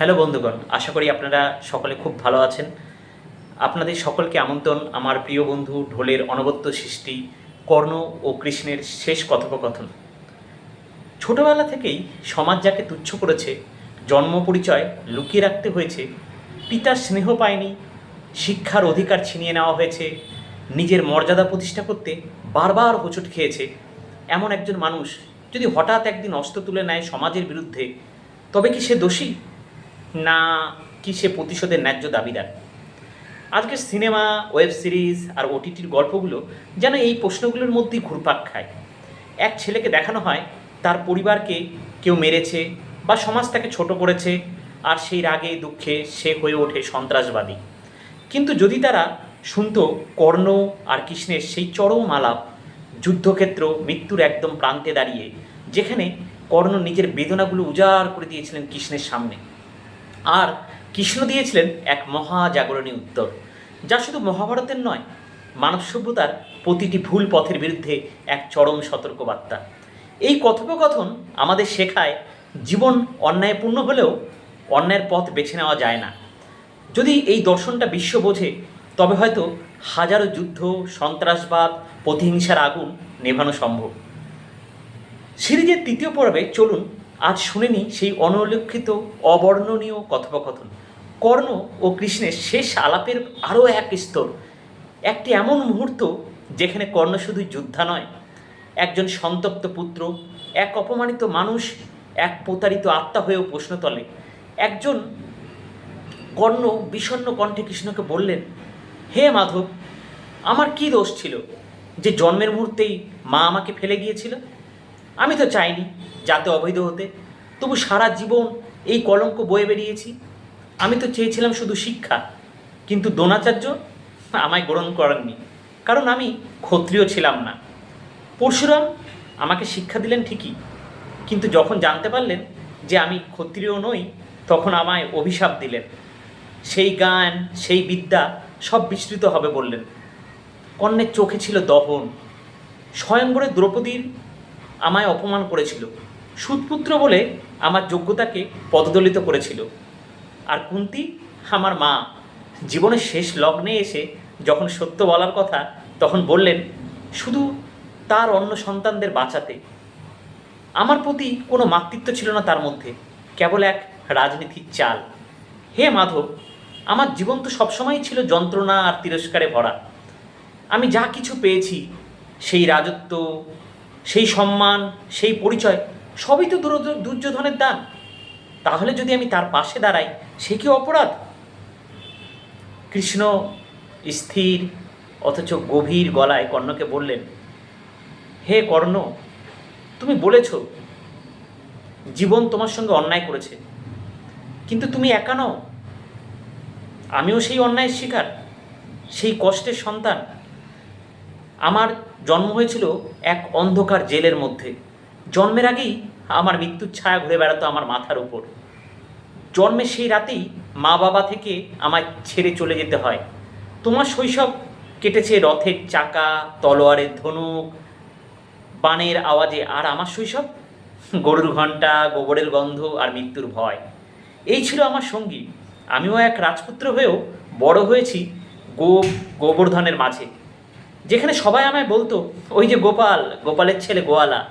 Hello বন্ধুগণ, আশা করি আপনারা সকলে খুব ভালো আছেন। আপনাদের সকলকে আমন্ত্রণ, আমার প্রিয় বন্ধু ঢোলের অনবদ্য সৃষ্টি, কর্ণ ও কৃষ্ণের শেষ কথোপকথন। ছোটবেলা থেকেই সমাজ যাকে তুচ্ছ করেছে, জন্ম পরিচয় লুকিয়ে রাখতে হয়েছে, পিতার স্নেহ পায়নি, শিক্ষার অধিকার ছিনিয়ে নেওয়া হয়েছে, নিজের মর্যাদা প্রতিষ্ঠা করতে বারবার হোঁচট খেয়েছে, এমন একজন মানুষ যদি হঠাৎ একদিন অস্ত্র তুলে নেয় সমাজের বিরুদ্ধে, তবে কি সে দোষী? না কি সে প্রতিশোধের ন্যায্য দাবিদার আজকের সিনেমা, ওয়েব সিরিজ আর ওটিটির গল্পগুলো যেন এই প্রশ্নগুলোর মধ্যেই ঘুরপাক খায়। এক ছেলেকে দেখানো হয়, তার পরিবারকে কেউ মেরেছে বা সমাজ তাকে ছোট করেছে আর সেই রাগে দুঃখে সে হয়ে ওঠে সন্ত্রাসবাদী। কিন্তু যদি তারা শুনত কর্ণ আর কৃষ্ণের সেই চরম আলাপ, যুদ্ধক্ষেত্র, মৃত্যুর একদম প্রান্তে দাঁড়িয়ে, যেখানে কর্ণ নিজের বেদনাগুলো উজাড় করে দিয়েছিলেন কৃষ্ণের সামনে আর কৃষ্ণ দিয়েছিলেন এক মহাজাগরণী উত্তর, যা শুধু মহাভারতের নয়, মানব সভ্যতার প্রতিটি ভুল পথের বিরুদ্ধে এক চরম সতর্কবার্তা। এই কথোপকথন আমাদের শেখায় জীবন অন্যায়পূর্ণ হলেও অন্যায়ের পথ বেছে নেওয়া যায় না। যদি এই দর্শনটা বিশ্ব বোঝে, তবে হয়তো হাজারো যুদ্ধ, সন্ত্রাসবাদ, প্রতিহিংসার আগুন নেভানো সম্ভব। সিরিজের তৃতীয় পর্বে চলুন আজ শুনে নিই সেই অনুল্লেখিত অবর্ণনীয় কথোপকথন। কর্ণ ও কৃষ্ণের শেষ আলাপের আরও এক স্তর। একটি এমন মুহূর্ত যেখানে কর্ণ শুধু যোদ্ধা নয়, একজন সন্তপ্ত পুত্র, এক অপমানিত মানুষ, এক প্রতারিত আত্মা হয়েও প্রশ্ন তলে। একজন কর্ণ বিষণ্ণ কণ্ঠে কৃষ্ণকে বললেন, হে মাধব, আমার কি দোষ ছিল যে জন্মের মুহূর্তেই মা আমাকে ফেলে গিয়েছিল? আমি তো চাইনি যাতে অবৈধ হতে। তবু সারা জীবন এই কলঙ্ক বয়ে বেরিয়েছি। আমি তো চেয়েছিলাম শুধু শিক্ষা, কিন্তু দ্রোণাচার্য আমায় গ্রহণ করেননি, কারণ আমি ক্ষত্রিয় ছিলাম না। পরশুরাম আমাকে শিক্ষা দিলেন ঠিকই, কিন্তু যখন জানতে পারলেন যে আমি ক্ষত্রিয় নই, তখন আমায় অভিশাপ দিলেন। সেই গান সেই বিদ্যা সব বিস্তৃত হবে বললেন। কর্ণের চোখে ছিল দহন। স্বয়ংবরে দ্রৌপদীর আমায় অপমান করেছিল। সুতপুত্র বলে আমার যোগ্যতাকে পদদলিত করেছিল। আর কুন্তি, আমার মা, জীবনের শেষ লগ্নে এসে যখন সত্য বলার কথা তখন বললেন, শুধু তার অন্য সন্তানদের বাঁচাতে। আমার প্রতি কোনো মাতৃত্ব ছিল না তার মধ্যে, কেবল এক রাজনীতির চাল। হে মাধব, আমার জীবন তো সবসময়ই ছিল যন্ত্রণা আর তিরস্কারে ভরা। আমি যা কিছু পেয়েছি, সেই রাজত্ব সেই সম্মান, সেই পরিচয়, সবই তো দুর- দুর্যোধনের দান। তাহলে যদি আমি তার পাশে দাঁড়াই, সে কি অপরাধ? কৃষ্ণ স্থির, অথচ গভীর গলায় কর্ণকে বললেন, হে কর্ণ, তুমি বলেছ, জীবন তোমার সঙ্গে অন্যায় করেছে। কিন্তু তুমি একা নও। আমিও সেই অন্যায়ের শিকার, সেই কষ্টের সন্তান। আমার জন্ম হয়েছিল এক অন্ধকার জেলের মধ্যে। জন্মের আগেই আমার মৃত্যুর ছায়া ঘুরে বেড়াতো আমার মাথার উপর। জন্মের সেই রাতেই মা বাবা থেকে আমায় ছেড়ে চলে যেতে হয়। তোমার শৈশব কেটেছে রথের চাকা, তলোয়ারের ধনুক, বানের আওয়াজে। আর আমার শৈশব? গরুর ঘণ্টা, গোবরের গন্ধ আর মৃত্যুর ভয়। এই ছিল আমার সঙ্গী। আমিও এক রাজপুত্র হয়েও বড় হয়েছি গো গোবর্ধনের মাঝে। যেখানে সবাই আমায় বলতো, ওই যে গোপাল, গোপালের ছেলে গোয়ালা,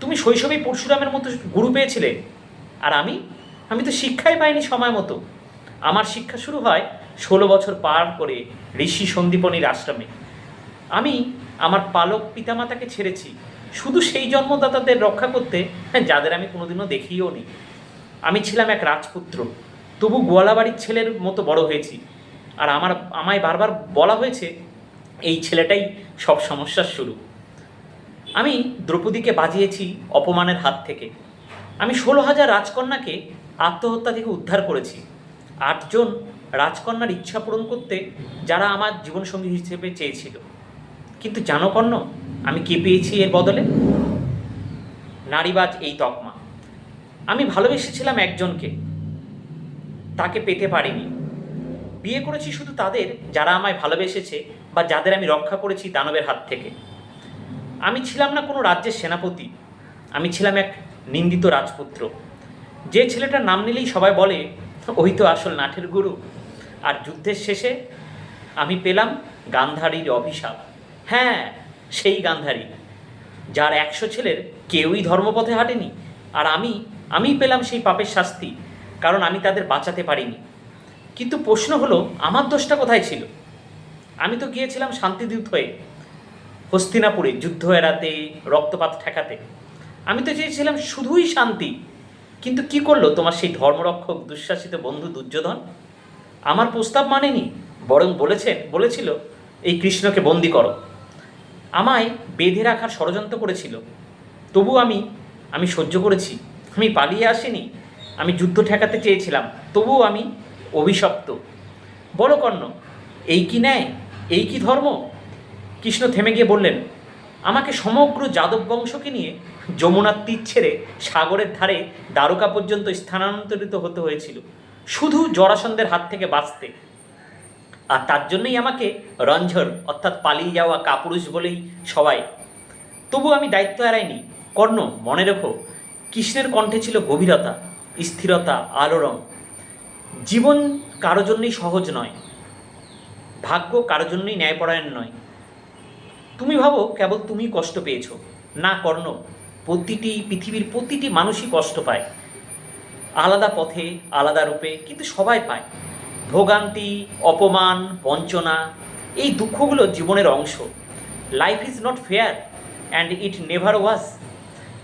তুমি শৈশবেই পরশুরামের মতো গুরু পেয়েছিলে। আর আমি আমি তো শিক্ষাই পাইনি সময় মতো। আমার শিক্ষা শুরু হয় ষোলো বছর পার করে ঋষি সন্দীপনীর আশ্রমে। আমি আমার পালক পিতামাতাকে ছেড়েছি। শুধু সেই জন্মদাতাদের রক্ষা করতে যাদের আমি কোনোদিনও দেখিও নি। আমি ছিলাম এক রাজপুত্র। তবু গোয়ালাবাড়ির ছেলের মতো বড় হয়েছি। আর আমার, আমায় বারবার বলা হয়েছে এই ছেলেটাই সব সমস্যার শুরু। আমি দ্রৌপদীকে বাজিয়েছি অপমানের হাত থেকে। আমি ষোলো হাজার রাজকন্যাকে আত্মহত্যা থেকে উদ্ধার করেছি। আটজন রাজকন্যার ইচ্ছা পূরণ করতে যারা আমার জীবনসঙ্গী হিসেবে চেয়েছিল। কিন্তু জানো কর্ণ, আমি কে পেয়েছি এর বদলে? নারীবাজ এই তকমা। আমি ভালোবেসেছিলাম একজনকে। তাকে পেতে পারিনি। বিয়ে করেছি শুধু তাদের যারা আমায় ভালোবেসেছে বা যাদের আমি রক্ষা করেছি দানবের হাত থেকে। আমি ছিলাম না কোনো রাজ্যের সেনাপতি। আমি ছিলাম এক নিন্দিত রাজপুত্র। যে ছেলেটার নাম নিলেই সবাই বলে, ওই তো আসল নাটের গুরু। আর যুদ্ধের শেষে আমি পেলাম গান্ধারীর অভিশাপ। হ্যাঁ সেই গান্ধারী, যার একশো ছেলের কেউই ধর্মপথে হাঁটেনি। আর আমি আমি পেলাম সেই পাপের শাস্তি, কারণ আমি তাদের বাঁচাতে পারিনি। কিন্তু প্রশ্ন হলো, আমার দোষটা কোথায় ছিল? আমি তো গিয়েছিলাম শান্তিদূত হয়ে, হস্তিনাপুরে, যুদ্ধ এড়াতে, রক্তপাত ঠেকাতে। আমি তো চেয়েছিলাম শুধুই শান্তি, কিন্তু কি করল তোমার সেই ধর্মরক্ষক, দুঃশাসিত বন্ধু দুর্যোধন? আমার প্রস্তাব মানেনি, বরং বলেছেন বলেছিল, এই কৃষ্ণকে বন্দি করো। আমায় বেঁধে রাখার ষড়যন্ত্র করেছিল। তবু আমি আমি সহ্য করেছি। আমি পালিয়ে আসিনি, আমি যুদ্ধ ঠেকাতে চেয়েছিলাম। তবুও আমি অভিশপ্ত। বলো কর্ণ, এই কি ন্যায়? এই কি ধর্ম? কৃষ্ণ থেমে গিয়ে বললেন, আমাকে সমগ্র যাদব বংশকে নিয়ে যমুনার তীর ছেড়ে সাগরের ধারে দ্বারকা পর্যন্ত স্থানান্তরিত হতে হয়েছিল, শুধু জরাসন্ধের হাত থেকে বাঁচতে। আর তার জন্যই আমাকে রঞ্ঝর, অর্থাৎ পালিয়ে যাওয়া কাপুরুষ বলেই সবাই। তবু আমি দায়িত্ব এড়াইনি। কর্ণ, মনে রেখো, কৃষ্ণের কণ্ঠে ছিল গভীরতা, স্থিরতা, আলোড়ন। জীবন কারও জন্যই সহজ নয়। ভাগ্য কারও জন্যই ন্যায়পরায়ণ নয়। তুমি ভাবো কেবল তুমি কষ্ট পেয়েছ। না, কর্ণ, প্রতিটি পৃথিবীর প্রতিটি মানুষই কষ্ট পায়। আলাদা পথে, আলাদা রূপে কিন্তু সবাই পায়। ভোগান্তি, অপমান, বঞ্চনা, এই দুঃখগুলো জীবনের অংশ। Life is not fair and it never was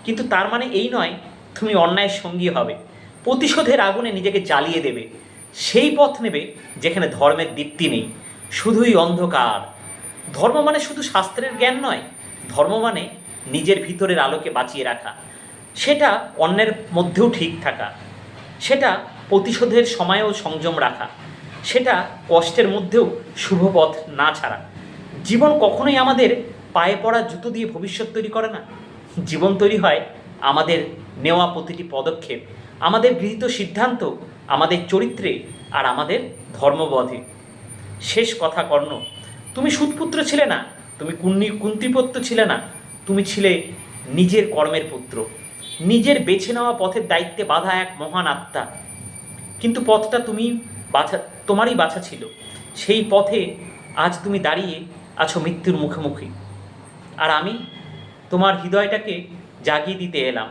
কিন্তু তার মানে এই নয়, তুমি অন্যায়ের সঙ্গী হবে। প্রতিশোধের আগুনে নিজেকে জ্বালিয়ে দেবে। সেই পথ নেবে যেখানে ধর্মের দীপ্তি নেই। শুধুই অন্ধকার। ধর্ম মানে শুধু শাস্ত্রের জ্ঞান নয়, ধর্ম মানে নিজের ভিতরের আলোকে বাঁচিয়ে রাখা। সেটা অন্যের মধ্যেও ঠিক থাকা। সেটা প্রতিশোধের সময়ও সংযম রাখা। সেটা কষ্টের মধ্যেও শুভ পথ না ছাড়া। জীবন কখনোই আমাদের পায়ে পড়া জুতো দিয়ে ভবিষ্যৎ তৈরি করে না। জীবন তৈরি হয় আমাদের নেওয়া প্রতিটি পদক্ষেপ, আমাদের গৃহীত সিদ্ধান্ত, আমাদের চরিত্রে আর আমাদের ধর্মবোধে। শেষ কথা কর্ণ। তুমি সুৎপুত্র ছিলে না, তুমি কুন্নি কুন্তিপত্য ছিলে না, তুমি ছিলে নিজের কর্মের পুত্র। নিজের বেছে নেওয়া পথের দায়িত্বে বাধা এক মহান আত্মা। কিন্তু পথটা তুমি বাছা, তোমারই বাছা ছিল। সেই পথে আজ তুমি দাঁড়িয়ে আছো মৃত্যুর মুখোমুখি। আর আমি তোমার হৃদয়টাকে জাগিয়ে দিতে এলাম।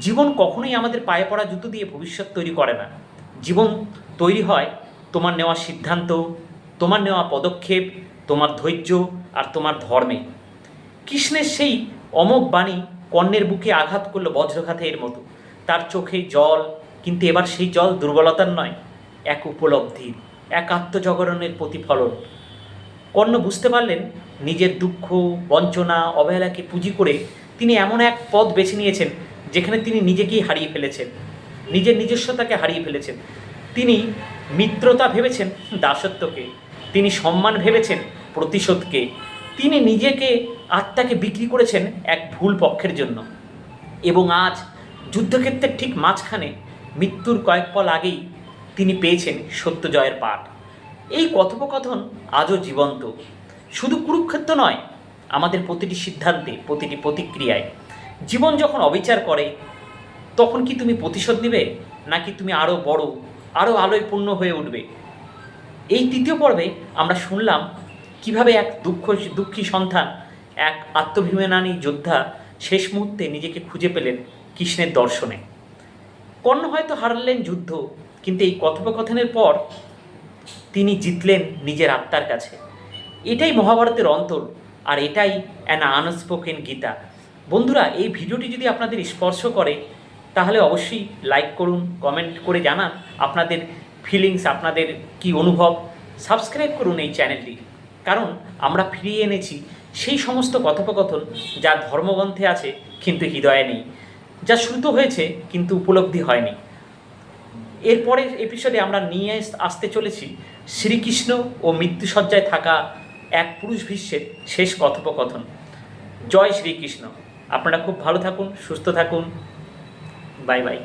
জীবন কখনোই আমাদের পায়ে পড়া জুতো দিয়ে ভবিষ্যৎ তৈরি করে না। জীবন তৈরি হয় তোমার নেওয়া সিদ্ধান্ত তোমার নেওয়া পদক্ষেপ, তোমার ধৈর্য আর তোমার ধর্মে। কৃষ্ণের সেই অমোঘ বাণী কর্ণের বুকে আঘাত করল বজ্রঘাতের মতো। তার চোখে জল, কিন্তু এবার সেই জল দুর্বলতার নয়, এক উপলব্ধির, এক আত্মজগরণের প্রতিফলন। কর্ণ বুঝতে পারলেন, নিজের দুঃখ, বঞ্চনা, অবহেলাকে পুঁজি করে তিনি এমন এক পথ বেছে নিয়েছেন, যেখানে তিনি নিজেকেই হারিয়ে ফেলেছেন, নিজের নিজস্বতাকে হারিয়ে ফেলেছেন। তিনি মিত্রতা ভেবেছেন দাসত্বকে। তিনি সম্মান ভেবেছেন প্রতিশোধকে। তিনি নিজেকে আত্মাকে বিক্রি করেছেন এক ভুল পক্ষের জন্য। এবং আজ যুদ্ধক্ষেত্রের ঠিক মাঝখানে মৃত্যুর কয়েক পল আগেই তিনি পেয়েছেন সত্য জয়ের পাঠ। এই কথোপকথন আজও জীবন্ত। শুধু কুরুক্ষেত্র নয়, আমাদের প্রতিটি সিদ্ধান্তে, প্রতিটি প্রতিক্রিয়ায়। জীবন যখন অবিচার করে, তখন কি তুমি প্রতিশোধ নেবে? নাকি তুমি আরও বড় আরও আলোয় পূর্ণ হয়ে উঠবে? এই তৃতীয় পর্বে আমরা শুনলাম কীভাবে এক দুঃখ, দুঃখী সন্তান, এক আত্মভিমানী যোদ্ধা শেষ মুহূর্তে নিজেকে খুঁজে পেলেন কৃষ্ণের দর্শনে। কর্ণ হয়তো হারালেন যুদ্ধ, কিন্তু এই কথোপকথনের পর তিনি জিতলেন নিজের আত্মার কাছে। এটাই মহাভারতের অন্তর, আর এটাই অ্যান আনস্পোকেন গীতা। বন্ধুরা, এই ভিডিওটি যদি আপনাদের স্পর্শ করে, তাহলে অবশ্যই লাইক করুন কমেন্ট করে জানান আপনাদের ফিলিংস আপনাদের কি অনুভব? সাবস্ক্রাইব করুন এই চ্যানেলটি কারণ আমরা ফিরিয়ে এনেছি সেই সমস্ত কথোপকথন যা ধর্মগ্রন্থে আছে, কিন্তু হৃদয়ে নেই। যা শ্রুত হয়েছে, কিন্তু উপলব্ধি হয়নি। এরপরের এপিসোডে আমরা নিয়ে আসতে চলেছি শ্রীকৃষ্ণ ও মৃত্যুসজ্জায় থাকা এক পুরুষ ভীষ্মের শেষ কথোপকথন। জয় শ্রীকৃষ্ণ। আপনারা খুব ভালো থাকুন, সুস্থ থাকুন। Bye bye